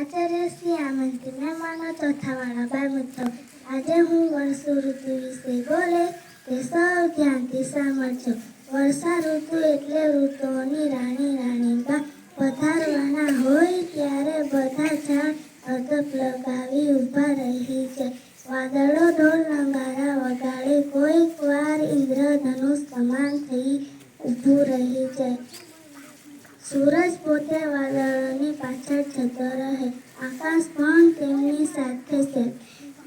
આચાર્ય આમંત્રિત મહેમાનો ચોથા વાળા બાળ મિત્રો આજે હું વર્ષો ઋતુ વિશે બોલે તે સૌ ધ્યાનથી સાંભળજો વર્ષા ઋતુ એટલે ઋતુઓની રાણી રાણીબા પધારવાના હોય ત્યારે બધા ઝાડ અદપ લગાવી ઊભા રહી છે વાદળો ઢોલ નગારા વગાડે, કોઈક વાર ઇન્દ્રધનુષ સમાન થઈ ઊભું રહી જાય સૂરજ પોતે વાદળોની પાછળ જતો રહે. આકાશ પણ તેમની સાથે છે.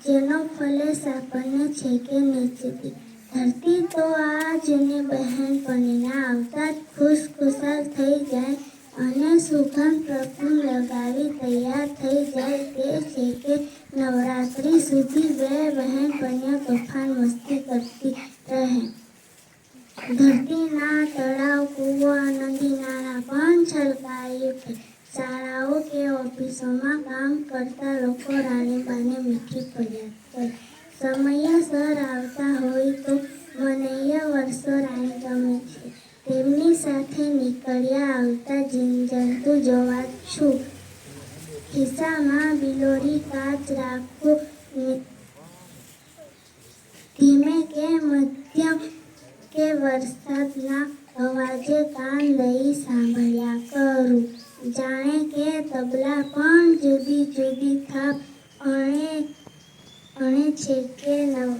જેનો ફલે આપણને છે કે નીચેથી ધરતી તો આ જૂની બહેનપણીના આવતા જ ખુશખુશાલ થઈ જાય અને સુગંધ પ્રફુલ લગાવી તૈયાર થઈ જાય તે છે કે નવરાત્રિ સુધી બે બહેનપણીઓ તોફાન મસ્તી કરતી રહે. ધરતીના તળાવ કુવા નદી નાળા પણ છલકાઈ શાળાઓ કે ઓફિસોમાં કામ કરતા લોકો રાણીબાને મીઠી ફરિયાદ કરે. સમયસર આવતા હોય તો મને વર્ષો રાણી ગમે છે. તેમની સાથે નીકળ્યા આવતા જીવજંતુ જોવા છું. ખિસ્સામાં બિલોરી કાચ રાખવું મિ- ધીમે કે મધ્યમ કે વરસાદના અવાજે કાન લઈ સાંભળ્યા કરું. જાણે કે તબલા પણ જુદી જુદી થાપ. અણે અણે છે કે નવ.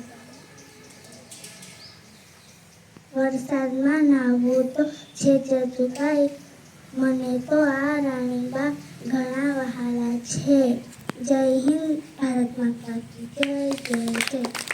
વરસાદમાં નાહવું તો છે જજુકાઈ મને તો આ રાણીબા ઘણા વહાલા છે. જય હિન્દ, ભારત માતા જય જય જય.